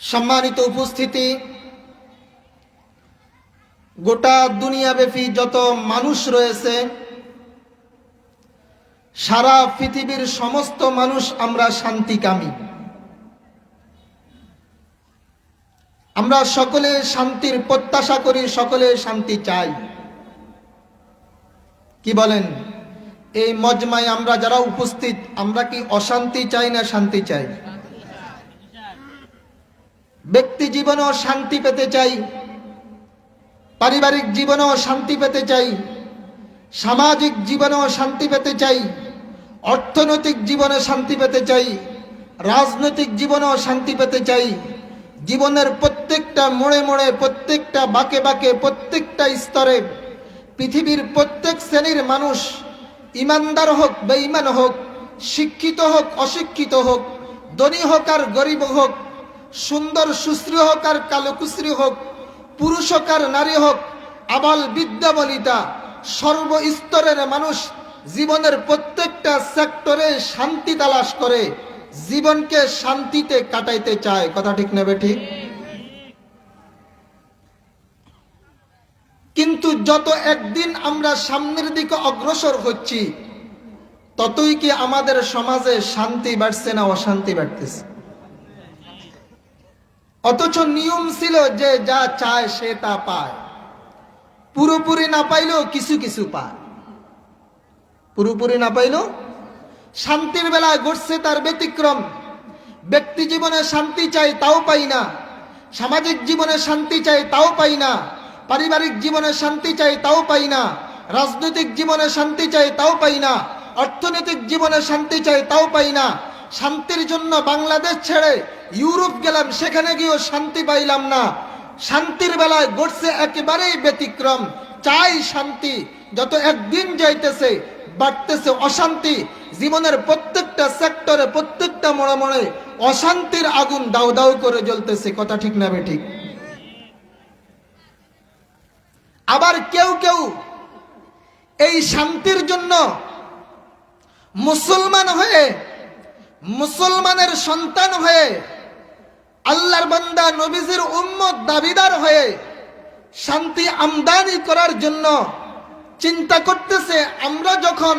সম্মানিত উপস্থিতি। গোটা দুনিয়াব্যাপী যত মানুষ রয়েছে, সারা পৃথিবীর সমস্ত মানুষ আমরা শান্তিকামী। আমরা সকলে শান্তির প্রত্যাশা করি, সকলে শান্তি চাই। কি বলেন? এই মজমায় আমরা যারা উপস্থিত, আমরা কি অশান্তি চাই না শান্তি চাই? ব্যক্তি জীবনেও শান্তি পেতে চাই, পারিবারিক জীবনেও শান্তি পেতে চাই, সামাজিক জীবনেও শান্তি পেতে চাই, অর্থনৈতিক জীবনে শান্তি পেতে চাই, রাজনৈতিক জীবনেও শান্তি পেতে চাই, জীবনের প্রত্যেকটা মোড়ে মোড়ে, প্রত্যেকটা বাঁকে বাঁকে, প্রত্যেকটা স্তরে, পৃথিবীর প্রত্যেক শ্রেণির মানুষ ইমানদার হোক, বেঈমান হোক, শিক্ষিত হোক, অশিক্ষিত হোক, ধনী হোক আর গরিব হোক সুন্দর সুশ্রী হোক আর কালো কুশ্রী হোক, পুরুষ হোক আর নারী হোক, আবাল বিদ্যাবলিতা সর্বস্তরের মানুষ জীবনের প্রত্যেকটা সেক্টরে শান্তি তালাশ করে, জীবনকে শান্তিতে কাটাইতে চায়। কথা ঠিক নেবে ঠিক কিন্তু যত একদিন আমরা সামনের দিকে অগ্রসর হচ্ছি, ততই কি আমাদের সমাজে শান্তি বাড়ছে না অশান্তি বাড়তেছে? অথচ নিয়ম ছিল যে যা চায় সে তা পায়। পুরোপুরি না পাইলেও কিছু কিছু পায়। পুরোপুরি না পাইলেও শান্তির বেলায় ঘটছে তার ব্যতিক্রম। ব্যক্তি জীবনে শান্তি চাই তাও পাই না। সামাজিক জীবনে শান্তি চাই তাও পাই না। পারিবারিক জীবনে শান্তি চাই তাও পাই না। রাজনৈতিক জীবনে শান্তি চাই তাও পাই না। অর্থনৈতিক জীবনে শান্তি চাই তাও পাই না। শান্তির জন্য বাংলাদেশ ছেড়ে ইউরোপ গেলাম, সেখানে গিয়েও শান্তি পাইলাম না। শান্তির বেলায় ঘটছে একেবারেই ব্যতিক্রম। চাই শান্তি, যত একদিন যাইতেছে, বাড়তেছে অশান্তি। জীবনের প্রত্যেকটা সেক্টরে প্রত্যেকটা মোড়ে মোড়ে অশান্তির আগুন দাউ দাউ করে জ্বলতেছে, কথা ঠিক না ঠিক? আবার কেউ কেউ এই শান্তির জন্য মুসলমান হয়ে, মুসলমানের সন্তান হয়ে আল্লাহর বান্দা নবীজির উম্মত দাবিদার হয়ে শান্তি আমদানি করার জন্য চিন্তা করতেছে, আমরা যখন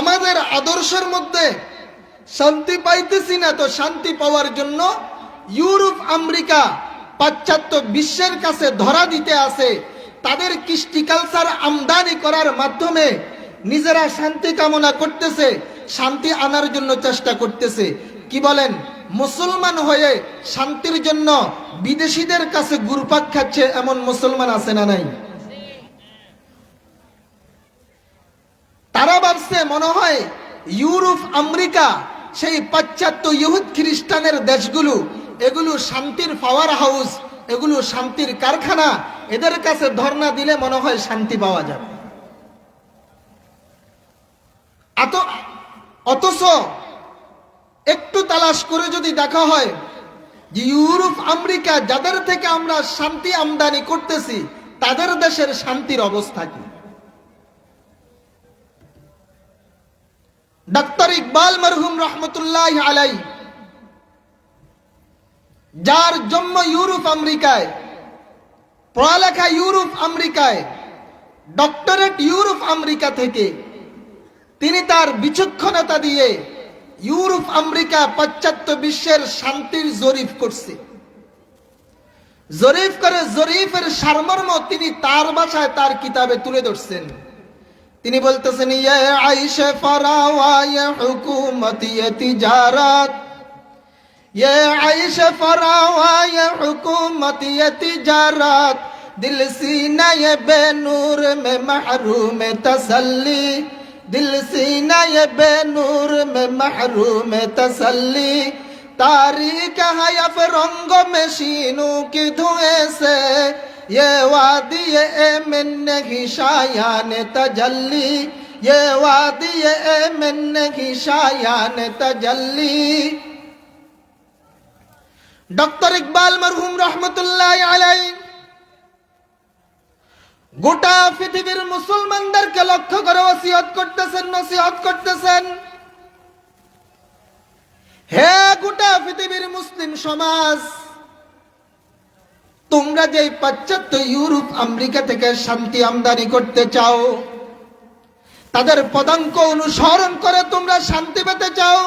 আমাদের আদর্শের মধ্যে শান্তি পাইতেছি না, তো শান্তি পাওয়ার জন্য ইউরোপ, আমেরিকা, পাশ্চাত্য বিশ্বের কাছে ধরা দিতে আছে। তাদের কৃষ্টি কালচার আমদানি করার মাধ্যমে নিজেরা শান্তি কামনা করতেছে, শান্তি আনার জন্য চেষ্টা করতেছে। কি বলেন? মুসলমান হয়ে শান্তির জন্য বিদেশিদের কাছে গুরুপাক খাচ্ছে এমন মুসলমান আছে না নাই? তারা ভাবছে, মনে হয় ইউরোপ, আমেরিকা, সেই পাশ্চাত্য ইহুদ খ্রিস্টানের দেশগুলো, এগুলো শান্তির পাওয়ার হাউস এগুলো শান্তির কারখানা, এদের কাছে ধর্ণা দিলে মনে হয় শান্তি পাওয়া যাবে। অথচ একটু তালাশ করে যদি দেখা হয় যে ইউরোপ, আমেরিকা, যাদের থেকে আমরা শান্তি আমদানি করতেছি, তাদের দেশের শান্তির অবস্থা কি? ডাক্তার ইকবাল মরহুম রহমতুল্লাহ আলাই যার জন্ম ইউরোপ, আমেরিকায়, পড়ালেখা ইউরোপ, আমেরিকায়, ডক্টরেট ইউরোপ, আমেরিকা থেকে, তিনি তার বিচক্ষণতা দিয়ে ইউরোপ, আমেরিকা পাশ্চাত্য বিশ্বের শান্তির জরিফ করছে। জরিফ করে জরিফের সারমর্ম তিনি তার ভাষায় তার কিতাবে তুলে ধরছেন। তিনি বলতেছেন ইয়ে আইশে ফারাওয়া ইয়ে হুকুমত বেনুর মে মাহরুম دل سینہ یہ بے نور میں محروم تسلی تاریخ ہے افرنگوں میں شینوں کی دھوئے سے یہ وادی اے من نہیں شایان تجلی یہ وادی اے من نہیں شایان تجلی ڈاکٹر اقبال مرہوم رحمت اللہ علیہ গোটা পৃথিবীর মুসলমানদেরকে লক্ষ্য করে ওসিয়ত করতেছেন, নসিহত করতেছেন। হে গোটা পৃথিবীর মুসলিম সমাজ, তোমরা যে পাশ্চাত্য ইউরোপ, আমেরিকা থেকে শান্তি আমদানি করতে চাও, তাদের পদাঙ্ক অনুসরণ করে তোমরা শান্তি পেতে চাও,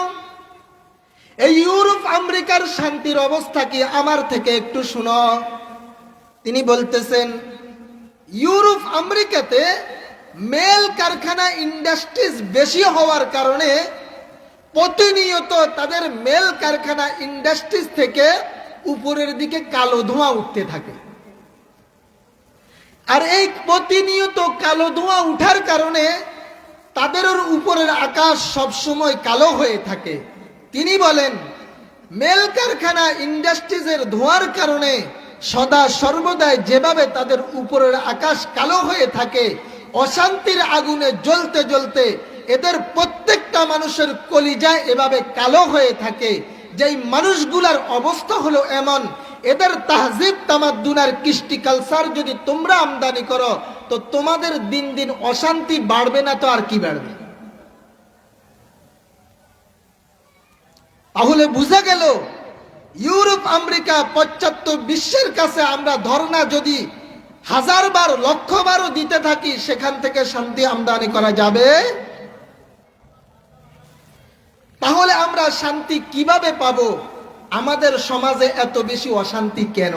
এই ইউরোপ, আমেরিকার শান্তির অবস্থা কি আমার থেকে একটু শুনো। তিনি বলতেছেন ইউরোপ, আমেরিকাতে মেল কারখানা ইন্ডাস্ট্রিজ বেশি হওয়ার কারণে প্রতিনিয়ত তাদের মেল কারখানা ইন্ডাস্ট্রিজ থেকে উপরের দিকে কালো ধোঁয়া উঠতে থাকে। আর এই প্রতিনিয়ত কালো ধোঁয়া উঠার কারণে তাদের উপরের আকাশ সবসময় কালো হয়ে থাকে। তিনি বলেন, মেল কারখানা ইন্ডাস্ট্রিজের ধোঁয়ার কারণে সদা সর্বদাই যেভাবে তাদের উপরের আকাশ কালো হয়ে থাকে, অশান্তির আগুনে জ্বলতে জ্বলতে এদের প্রত্যেকটা মানুষের কলিজায় এভাবে কালো হয়ে থাকে। যেই মানুষগুলার অবস্থা হলো এমন, এদের তাহজিব তামাদ্দুনার কৃষ্টি কালচার যদি তোমরা আমদানি করো, তো তোমাদের দিন দিন অশান্তি বাড়বে না তো আর কি বাড়বে? তাহলে বুঝা গেল ইউরোপ, আমেরিকা পশ্চাত্য বিশ্বের কাছে আমরা ধর্ণা যদি হাজার বার লক্ষ বারও দিতে থাকি, সেখান থেকে শান্তি আমদানি করা যাবে? তাহলে আমরা শান্তি কীভাবে পাব? আমাদের সমাজে এত বেশি অশান্তি কেন?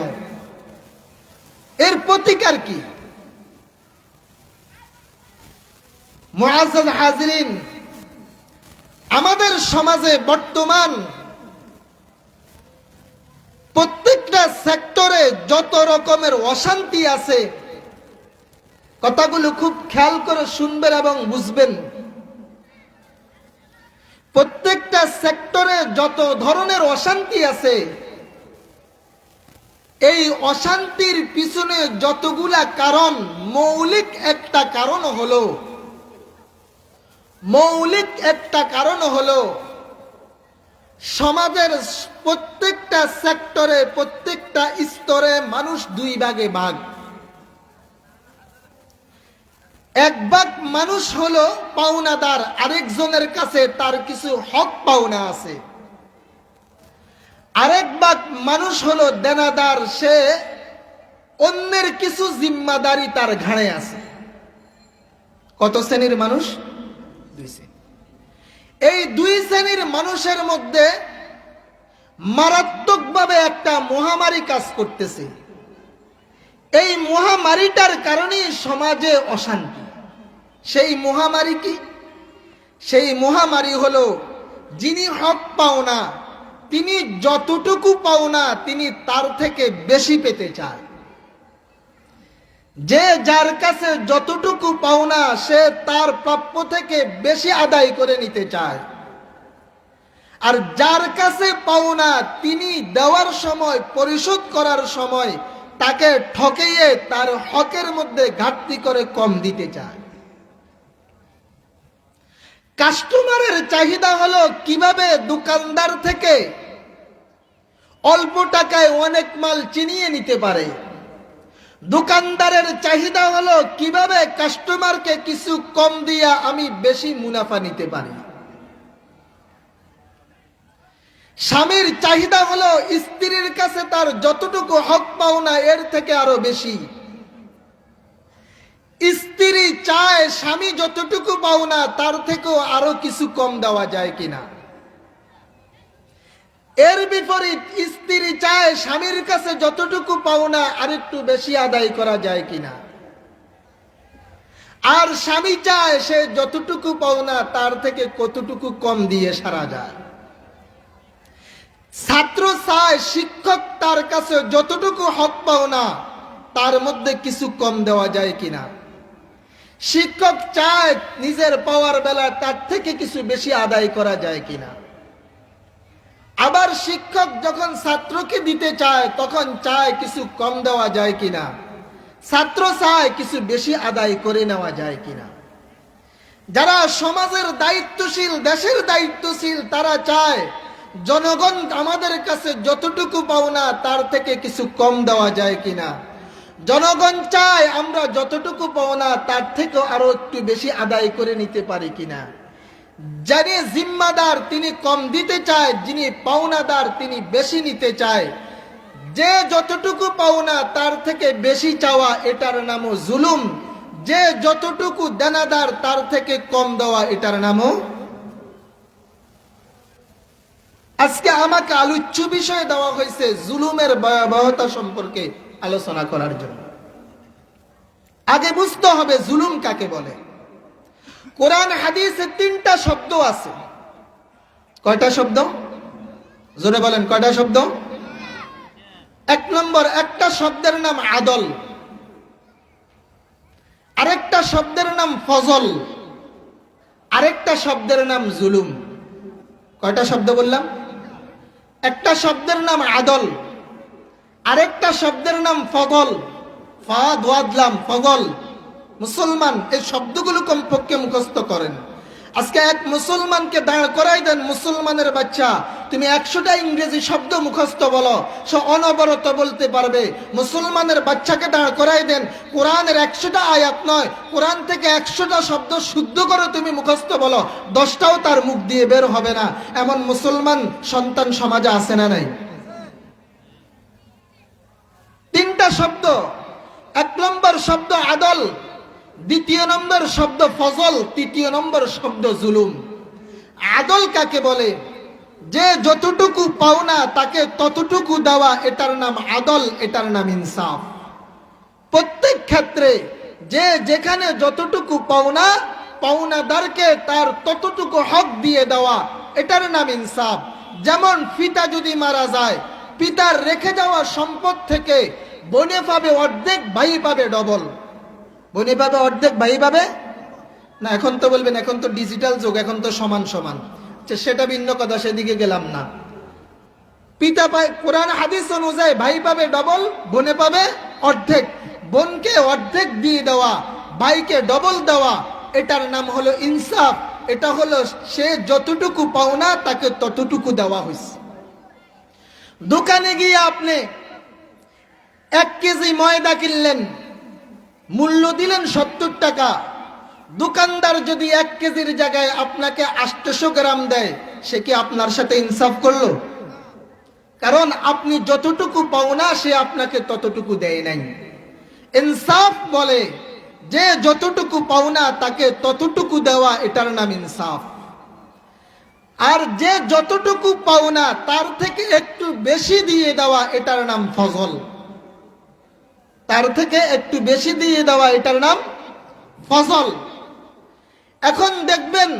এর প্রতিকার কি? হাজরিন, আমাদের সমাজে বর্তমান প্রত্যেকটা সেক্টরে যত রকমের অশান্তি আছে, কথাগুলো খুব খেয়াল করে শুনবেন এবং বুঝবেন। প্রত্যেকটা সেক্টরে যত ধরনের অশান্তি আছে, এই অশান্তির পিছনে যতগুলা কারণ, মৌলিক একটা কারণ হলো, মৌলিক একটা কারণ হলো সমাজের প্রত্যেকটা সেক্টরে, প্রত্যেকটা স্তরে মানুষ দুই ভাগে ভাগ। এক ভাগ মানুষ হলো পাওনাদার, আরেকজনের কাছে তার কিছু হক পাওনা আছে। আরেক ভাগ মানুষ হলো দেনাদার, সে অন্যের কিছু জিম্মাদারি তার ঘাড়ে আছে। কত শ্রেণির মানুষ? দুই শ্রেণি। এই দুই শ্রেণির মানুষের মধ্যে মারাত্মকভাবে একটা মহামারী কাজ করতেছে। এই মহামারীটার কারণেই সমাজে অশান্তি। সেই মহামারী কি? সেই মহামারী হলো যিনি হক পাওনা, তিনি যতটুকু পাওনা, তিনি তার থেকে বেশি পেতে চায়। যে যার কাছে যতটুকু পাওনা সে তার প্রাপ্য থেকে বেশি আদায় করে নিতে চায়। আর যার কাছে পাওনা তিনি দেওয়ার সময়, পরিশোধ করার সময় তাকে ঠকেইয়ে তার হকের মধ্যে ঘাটতি করে কম দিতে চায়। কাস্টমারের চাহিদা হলো কীভাবে দোকানদার থেকে অল্প টাকায় অনেক মাল চিনিয়ে নিতে পারে। দোকানদারের চাহিদা হলো কীভাবে কাস্টমারকে কিছু কম দিয়া আমি বেশি মুনাফা নিতে পারি। স্বামীর চাহিদা হলো স্ত্রীর কাছে তার যতটুকু হক পাওনা এর থেকে আরও বেশি। স্ত্রী চায় স্বামী যতটুকু পাওনা তার থেকেও আরও কিছু কম দেওয়া যায় কিনা। এর বিপরীত স্ত্রী চায় স্বামীর কাছে যতটুকু পাওনা আরেকটু বেশি আদায় করা যায় কিনা। আর স্বামী চায় সে যতটুকু পাওনা তার থেকে কতটুকু কম দিয়ে সারা যায়। ছাত্র চায় শিক্ষক তার কাছে যতটুকু হক পাওনা তার মধ্যে কিছু কম দেওয়া যায় কিনা। শিক্ষক চায় নিজের পাওয়ার বেলা তার থেকে কিছু বেশি আদায় করা যায় কিনা। আবার শিক্ষক যখন ছাত্রকে দিতে চায়, তখন চায় কিছু কম দেওয়া যায় কিনা? ছাত্র চায় কিছু বেশি আদায় করে নেওয়া যায় কিনা? যারা সমাজের দায়িত্বশীল, দেশের দায়িত্বশীল, তারা চায়, জনগণ আমাদের কাছে যতটুকু পাওনা তার থেকে কিছু কম দেওয়া যায় কিনা? জনগণ চায় আমরা যতটুকু পাওনা তার থেকে আরও একটু বেশি আদায় করে নিতে পারি কিনা? যিনি জিম্মাদার তিনি কম দিতে চায়, যিনি পাওনাদার তিনি বেশি নিতে চায়। যে যতটুকু পাওনা তার থেকে বেশি চাওয়া, এটার নামও জুলুম। যে যতটুকু দেনাদার তার থেকে কম দেওয়া, এটার নামও আজকে আমাকে আলোচ্য বিষয় দেওয়া হয়েছে জুলুমের ভয়াবহতা সম্পর্কে আলোচনা করার জন্য। আগে বুঝতে হবে জুলুম কাকে বলে। কোরআন, হাদিসে তিনটা শব্দ আছে। কয়টা শব্দ? জোরে বলেন, কয়টা শব্দ? এক নম্বর, একটা শব্দের নাম আদল। আরেকটা শব্দের নাম ফজল। আরেকটা শব্দের নাম জুলুম। কয়টা শব্দ বললাম? একটা শব্দের নাম আদল। আরেকটা শব্দের নাম ফগল ফা দোয়াদলাম ফগল মুসলমান এই শব্দগুলো কমপক্ষে মুখস্থ করেন। আজকে এক মুসলমানকে দাঁড় করাই দেন মুসলমানের বাচ্চা। তুমি একশোটা ইংরেজি শব্দ মুখস্থ বলো, সে অনবরত বলতে পারবে। মুসলমানের বাচ্চাকে দাঁড় করাই দেন, কোরআনের একশোটা আয়াত নয়, কোরআন থেকে একশোটা শব্দ শুদ্ধ করে তুমি মুখস্থ বলো, দশটাও তার মুখ দিয়ে বের হবে না। এমন মুসলমান সন্তান সমাজে আছে না নাই? তিনটা শব্দ, এক নম্বর শব্দ আদল। দ্বিতীয় নম্বর শব্দ ফজল, তৃতীয় নম্বর শব্দ জুলুম। আদল কাকে বলে? যে যতটুকু পাওনা তাকে ততটুকু দেওয়া, এটার নাম আদল, এটার নাম ইনসাফ। প্রত্যেক ক্ষেত্রে যে যেখানে যতটুকু পাওনা পাওনাদারকে তার ততটুকু হক দিয়ে দেওয়া, এটার নাম ইনসাফ। যেমন পিতা যদি মারা যায়, পিতার রেখে যাওয়া সম্পদ থেকে বনে পাবে অর্ধেক, ভাই পাবে ডবল। বনে পাবে অর্ধেক ভাই পাবে না এখন তো বলবেন এখন তো ডিজিটাল যুগ এখন তো সমান সমান। আচ্ছা, সেটা ভিন্ন কথা সেদিকে গেলাম না। পিতা পায় কোরআন হাদিস অনুযায়ী ভাই পাবে ডবল বোনে পাবে অর্ধেক। বোনকে অর্ধেক দিয়ে দেওয়া ভাইকে ডবল দেওয়া এটার নাম হলো ইনসাফ। এটা হলো সে যতটুকু পাওনা তাকে ততটুকু দেওয়া হয়েছে। দোকানে গিয়ে আপনি এক কেজি ময়দা কিনলেন মূল্য দিলেন সত্তর টাকা। দোকানদার যদি এক কেজির জায়গায় আপনাকে আটশো গ্রাম দেয়, সে কি আপনার সাথে ইনসাফ করল? কারণ আপনি যতটুকু পাওনা সে আপনাকে ততটুকু দেয় নাই। ইনসাফ বলে, যে যতটুকু পাওনা তাকে ততটুকু দেওয়া, এটার নাম ইনসাফ। আর যে যতটুকু পাওনা তার থেকে একটু বেশি দিয়ে দেওয়া, এটার নাম ফজল। তার থেকে একটু বেশি দিয়ে দেওয়া এটার নাম ফসল। এখন দেখবেন,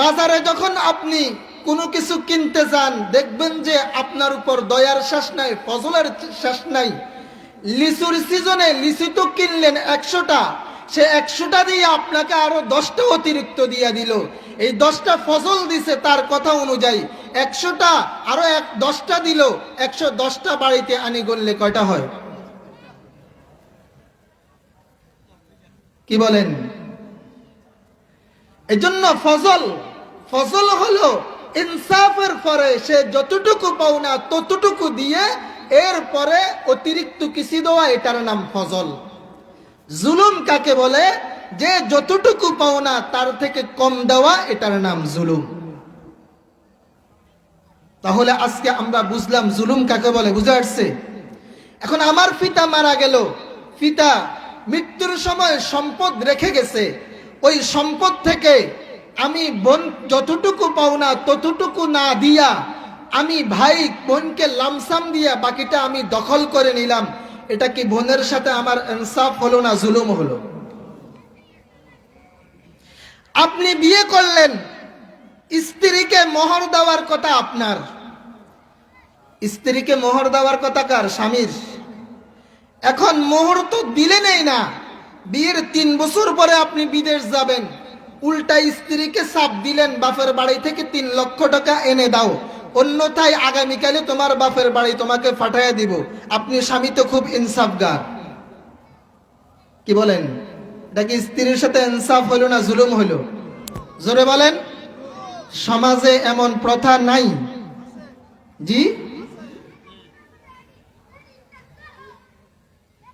বাজারে যখন আপনি কোনো কিছু কিনতে যান, দেখবেন যে আপনার উপর দয়ার শ্বাস নাই, ফসলের শ্বাস নাই। লিচুর সিজনে লিচু তো কিনলেন একশোটা, সে একশোটা দিয়ে আপনাকে আরও দশটা অতিরিক্ত দিয়ে দিল। এই দশটা ফসল দিছে তার কথা অনুযায়ী, একশোটা আরও এক দশটা দিল, একশো দশটা বাড়িতে আনি করলে কয়টা হয়? কি বলেন? এজন্য ফজল ফজল হলো ইনসাফের পরে সে যতটুকু পাওনা ততটুকু দিয়ে এর পরে অতিরিক্ত কিছু দেওয়া, এটার নাম ফজল। জুলুম কাকে বলে? যে যতটুকু পাওনা তার থেকে কম দেওয়া, এটার নাম জুলুম। তাহলে আজকে আমরা বুঝলাম জুলুম কাকে বলে, বুঝে আসছে? এখন আমার পিতা মারা গেল, পিতা মৃত্যুর সময় সম্পদ রেখে গেছে। ওই সম্পদ থেকে আমি বোন যতটুকু পাওনা ততটুকু না দিয়া আমি ভাই বোনকে লামসাম দিয়া বাকিটা আমি দখল করে নিলাম। এটা কি বোনের সাথে আমার ইনসাফ হলো না জুলুম হলো? আপনি বিয়ে করলেন, স্ত্রীকে মোহর দেওয়ার কথা আপনার। স্ত্রীকে মোহর দেওয়ার কথা কার? স্বামীর। এখন মোহর তো দিলে নেই না। বিয়ের তিন বছর পরে আপনি বিদেশ যাবেন। উল্টা স্ত্রীকে চাপ দিলেন, বাপের বাড়ি থেকে তিন লক্ষ টাকা এনে দাও। অন্যথায় আগামীকালে তোমার বাপের বাড়ি তোমাকে ফাটাইয়া দিব। আপনি স্বামী তো খুব ইনসাফগার। কি বলেন? এটা কি স্ত্রীর সাথে ইনসাফ হলো না জুলুম হলো জোরে বলেন। সমাজে এমন প্রথা নাই। জি?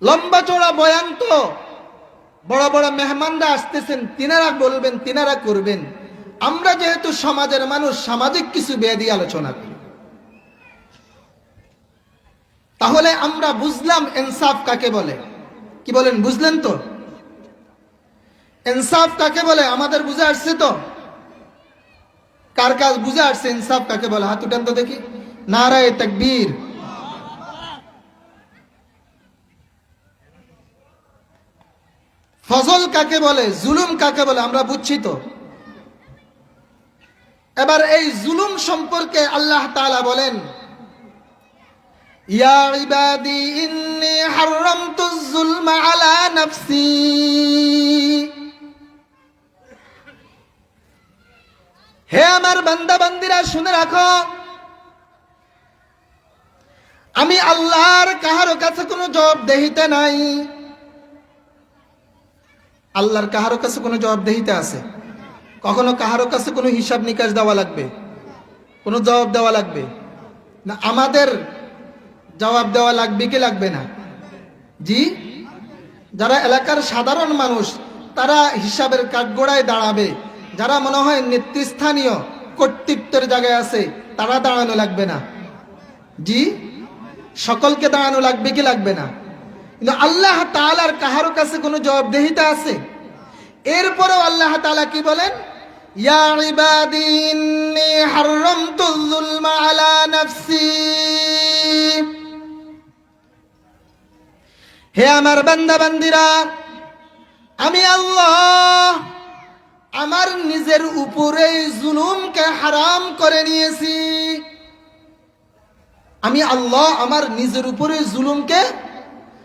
লম্বা চড়া বয়ান তো। বড় বড় মেহমানরা আসতেছেন, তিনারা বলবেন, তিনারা করবেন। আমরা যেহেতু সমাজের মানুষ, সামাজিক কিছু বেদি আলোচনা করি। তাহলে আমরা বুঝলাম ইনসাফ কাকে বলে। কি বলেন, বুঝলেন তো? ইনসাফ কাকে বলে, আমাদের বুঝে আসছে তো? কার কাজ বুঝে আসছে ইনসাফ কাকে বলে? হাত উঠান তো দেখি। নারায় তাকবীর। ফজল কাকে বলে, জুলুম কাকে বলে, আমরা বুঝছি তো। এবার এই জুলুম সম্পর্কে আল্লাহ তাআলা বলেন হে আমার বান্দা বান্দিরা শুনে রাখো, আমি আল্লাহর কাহারো কাছে কোনো জবাব দেহিতে নাই। আল্লাহর কাহারো কাছে কোনো জবাব দেহিতে আছে? কখনো কাহারো কাছে কোনো হিসাব নিকাশ দেওয়া লাগবে? কোনো জবাব দেওয়া লাগবে? না, আমাদের জবাব দেওয়া লাগবে কি লাগবে না? জি? যারা এলাকার সাধারণ মানুষ, তারা হিসাবের কাঠগোড়ায় দাঁড়াবে। যারা মনে হয় নেতৃস্থানীয়, কর্তৃত্বের জায়গায় আছে, তারা দাঁড়ানো লাগবে না। জি? সকলকে দাঁড়ানো লাগবে কি লাগবে না? কিন্তু আল্লাহ তাআলার কাহারো কাছে কোনো জবাবদেহিতা আছে? এরপরেও আল্লাহ তাআলা কি বলেন? যুলমা আলা নাফসি। হে আমার বান্দা বান্দিরা আমি আল্লাহ আমার নিজের উপরে জুলুমকে হারাম করে নিয়েছি। আমি আল্লাহ আমার নিজের উপরে জুলুমকে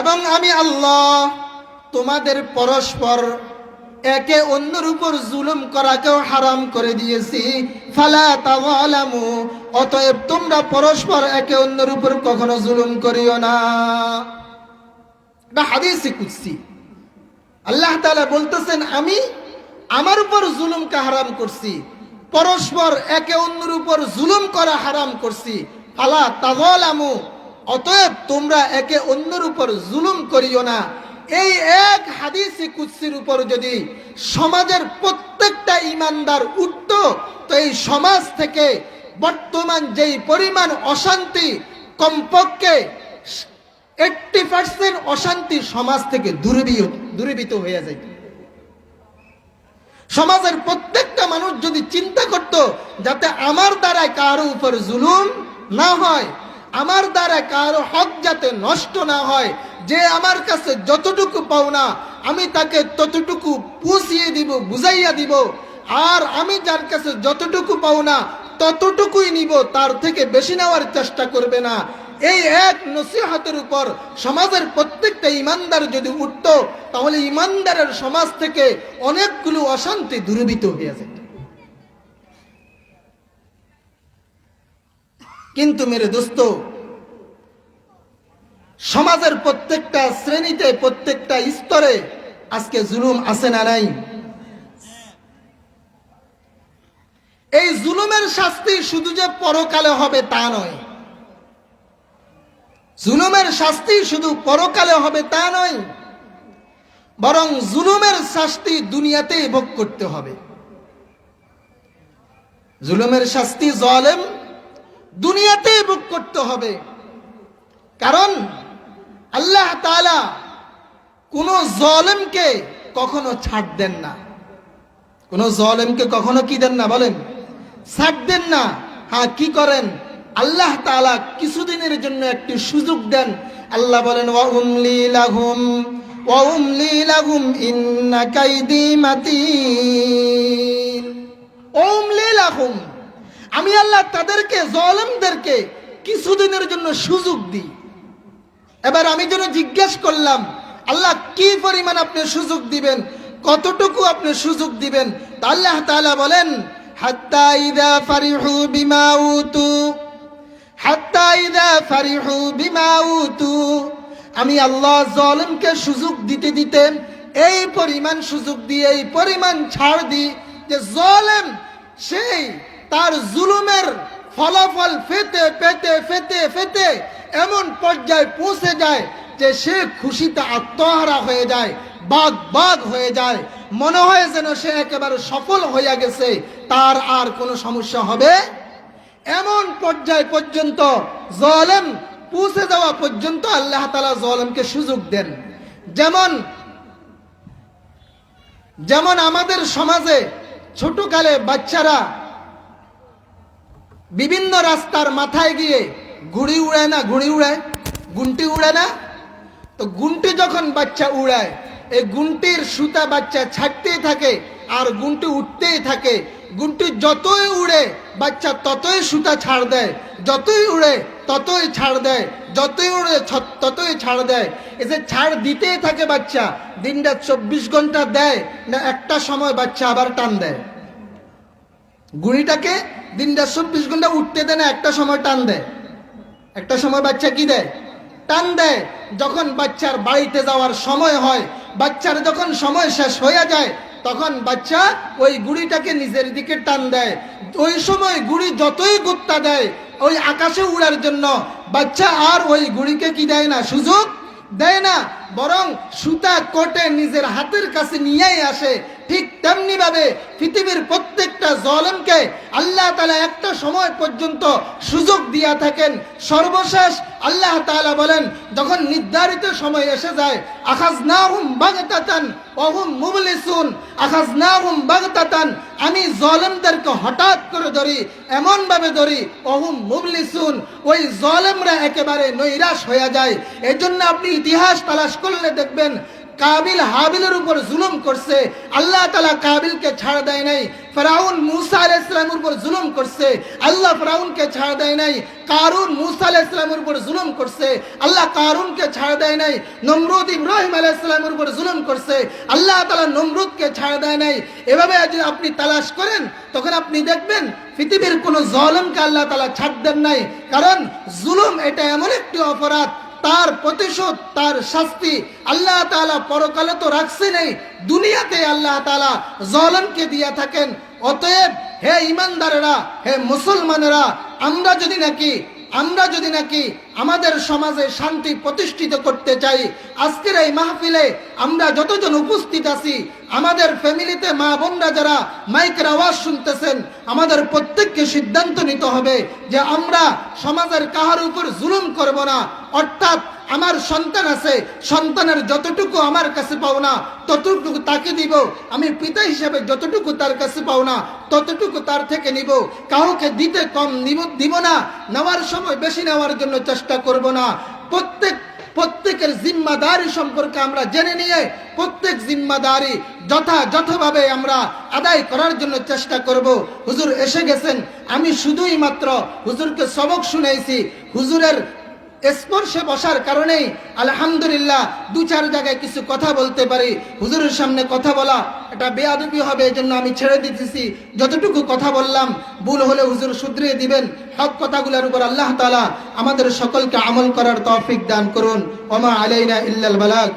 এবং আমি আল্লাহ তোমাদের পরস্পর একে অন্যের উপর জুলুম করাকেও হারাম করে দিয়েছি। ফালা তাওয়ালামু, অতএব তোমরা পরস্পর একে অন্যের উপর কখনো জুলুম করিও না। এটা হাদিসে কুদসি, আল্লাহ তাআলা বলতেছেন, আমি আমার উপর জুলুমকে হারাম করছি, পরস্পর একে অন্যের উপর জুলুম করা হারাম করছি। ফালা তাওয়ালামু অতএব তোমরা একে অন্যের উপর জুলুম করিও না। এই এক হাদিসি কুৎসির উপর যদি সমাজের প্রত্যেকটা ইমানদার উঠত, তো এই সমাজ থেকে বর্তমান যেই পরিমাণ অশান্তি কমপক্ষে এইটটি পার্সেন্ট অশান্তি সমাজ থেকে দূরীভূত দূরীভূত হয়ে যায় সমাজের প্রত্যেকটা মানুষ যদি চিন্তা করত, যাতে আমার দ্বারায় কারও উপর জুলুম না হয় আমার দ্বারা কারও হক যাতে নষ্ট না হয়, যে আমার কাছে যতটুকু পাওনা, আমি তাকে ততটুকু পুষিয়ে দিব, বুঝাইয়া দিব। আর আমি যার কাছে যতটুকু পাওনা, ততটুকুই নিব, তার থেকে বেশি নেওয়ার চেষ্টা করবে না। এই এক নসিহতের উপর সমাজের প্রত্যেকটা ইমানদার যদি উঠত, তাহলে ইমানদারের সমাজ থেকে অনেকগুলো অশান্তি দূরীভূত হয়ে যেত। কিন্তু মেরে দোস্ত, সমাজের প্রত্যেকটা শ্রেণীতে, প্রত্যেকটা স্তরে আজকে জুলুম আছে না নাই? এই জুলুমের শাস্তি শুধু যে পরকালে হবে তা নয়। জুলুমের শাস্তি শুধু পরকালে হবে তা নয়, বরং জুলুমের শাস্তি দুনিয়াতেই ভোগ করতে হবে। জুলুমের শাস্তি জলেম দুনিয়াতেই বুক করতে হবে। কারণ আল্লাহ তাআলা কোন জলেমকে কখনো ছাড় দেন না। কোন জলেমকে কখনো কি দেন না বলেন? ছাড় দেন না। হ্যাঁ কি করেন? আল্লাহ তাআলা কিছুদিনের জন্য একটি সুযোগ দেন। আল্লাহ বলেন ওয়া উমলি লাহুম ওয়া উমলি লাহুম ইন্না কাইদি মাতিন। উমলি লাহুম আমি আল্লাহ তাদেরকে, জলেমদেরকে কিছুদিনের জন্য সুযোগ দিই। এবার আমি যেন জিজ্ঞেস করলাম, আল্লাহ কি পরিমাণ আপনি সুযোগ দিবেন? কতটুকু আপনি সুযোগ দিবেন? আল্লাহ তাআলা বলেন, হাত্তা ইদা ফারিহু বিমা উতু, হাত্তা ইদা ফারিহু বিমা উতু। আমি আল্লাহ জলমকে সুযোগ দিতে দিতে এই পরিমাণ সুযোগ দিয়ে, এই পরিমাণ ছাড় দিই যে জলেম সেই তার জুলুমের ফলাফল ফেতে পেতে ফেতে ফেতে এমন পর্যায়ে পৌঁছে যায় যে সে খুশিতে আত্মহারা হয়ে যায়, বাঘ বাঘ হয়ে যায়। মনে হয় যেন সে একেবারে সফল হইয়া গেছে, তার আর কোনো সমস্যা হবে? এমন পর্যায় পর্যন্ত জলেম পৌঁছে যাওয়া পর্যন্ত আল্লাহ তালা জলেমকে সুযোগ দেন। যেমন যেমন আমাদের সমাজে ছোটকালে বাচ্চারা বিভিন্ন রাস্তার মাথায় গিয়ে ঘুড়ি উড়ায় না ঘুড়ি উড়ায়? গুনটি উড়ে না? তো গুনটি যখন বাচ্চা উড়ায়, এই গুনটির সুতা বাচ্চা ছাড়তেই থাকে আর গুনটি উঠতেই থাকে। গুনটি যতই উড়ে, বাচ্চা ততই সুতা ছাড় দেয়। যতই উড়ে, ততই ছাড় দেয়। যতই উড়ে ততই ছাড় দেয়। যে ছাড় দিতেই থাকে বাচ্চা দিনটা চব্বিশ ঘণ্টা দেয় না, একটা সময় বাচ্চা আবার টান দেয়। গুড়িটাকে দিনটা চব্বিশ ঘণ্টা উঠতে দেয় না, একটা সময় টান দেয়। একটা সময় বাচ্চা কি দেয়? টান দেয়। যখন বাচ্চার বাড়িতে যাওয়ার সময় হয়, বাচ্চার যখন সময় শেষ হয়ে যায়, তখন বাচ্চা ওই গুড়িটাকে নিজের দিকে টান দেয়। ওই সময় গুড়ি যতই গুত্তা দেয়, ওই আকাশে উড়ার জন্য বাচ্চা আর ওই গুড়িকে কি দেয় না, সুযোগ দেয় না। বরং সুতা কোটে নিজের হাতের কাছে নিয়েই আসে। ঠিক তেমনি ভাবে পৃথিবীর প্রত্যেকটা জলমকে আল্লাহ তালা একটা সময় পর্যন্ত সুযোগ দিয়া থাকেন। সর্বশেষ আল্লাহ তালা বলেন, যখন নির্ধারিত সময় এসে যায় আখাজ না হুম বাগতাতান অহুম মুবলিসুন। আখাজ না হুম বাগতাতান, আমি জলেমদেরকে হঠাৎ করে ধরি, এমনভাবে ধরি অহুম মুবলিসুন। ওই জলেমরা একেবারে নৈরাশ হয়ে যায়। এই জন্য আপনি ইতিহাস তালাশ করলে দেখবেন কাবিল হাবিলের উপর জুলুম করছে, আল্লাহ তালা কাবিলকে ছাড় দেয় নাই, ফেরাউন মুসা আলাহ ইসলামের উপর জুলুম করছে, আল্লাহ ফেরাউনকে ছাড় দেয় নাই, কারুন মুসা আলাহ ইসলামের উপর জুলুম করছে, আল্লাহ কারুনকে ছাড় দেয় নাই, নমরুদ ইব্রাহিম আলাহ ইসলামের উপর জুলুম করছে, আল্লাহ তালা নমরুদকে ছাড় দেয় নাই। এভাবে যদি আপনি তালাশ করেন, তখন আপনি দেখবেন পৃথিবীর কোনো জলমকে আল্লাহ তালা ছাড় দেন নাই, কারণ জুলুম এটা এমন একটি অপরাধ তার প্রতিশোধ, তার শাস্তি আল্লাহ তালা পরকালে তো রাখছে নেই। দুনিয়াতে আল্লাহ তালা জলনকে দিয়া থাকেন। অতএব হে ইমানদারেরা হে মুসলমানেরা, আমরা যদি নাকি আমরা যদি নাকি আমাদের সমাজে শান্তি প্রতিষ্ঠিত করতে চাই, আজকের এই মাহফিলে আমরা যতজন উপস্থিত আছি, আমাদের ফ্যামিলিতে মা বোনরা যারা মাইকের আওয়াজ শুনতেছেন, আমাদের প্রত্যেককে সিদ্ধান্ত নিতে হবে যে আমরা সমাজের কাহার উপর জুলুম করব না। অর্থাৎ আমার সন্তান আছে, সন্তানের যতটুকু আমার কাছে পাও না ততটুকু তাকে দিব আমি পিতা হিসাবে যতটুকু তার কাছে পাও না ততটুকু তার থেকে নিব। কাউকে দিতে কম নিব, দিব না। নেওয়ার সময় বেশি নেওয়ার জন্য চেষ্টা করব না। প্রত্যেক, প্রত্যেকের জিম্মাদারি সম্পর্কে আমরা জেনে নিয়ে প্রত্যেক জিম্মাদারি যথাযথভাবে আমরা আদায় করার জন্য চেষ্টা করব। হুজুর এসে গেছেন। আমি শুধুই মাত্র হুজুরকে সবক শুনেছি। হুজুরের স্পর্শে বসার কারণেই আলহামদুলিল্লাহ দু চার জায়গায় কিছু কথা বলতে পারি। হুজুরের সামনে কথা বলা এটা বেয়াদবি হবে এই জন্য আমি ছেড়ে দিতেছি। যতটুকু কথা বললাম, ভুল হলে হুজুর শুধরিয়ে দিবেন। সব কথাগুলোর উপর আল্লাহ তালা আমাদের সকলকে আমল করার তফিক দান করুন। ওমা আলাইনা ইল্লাল বালাগ।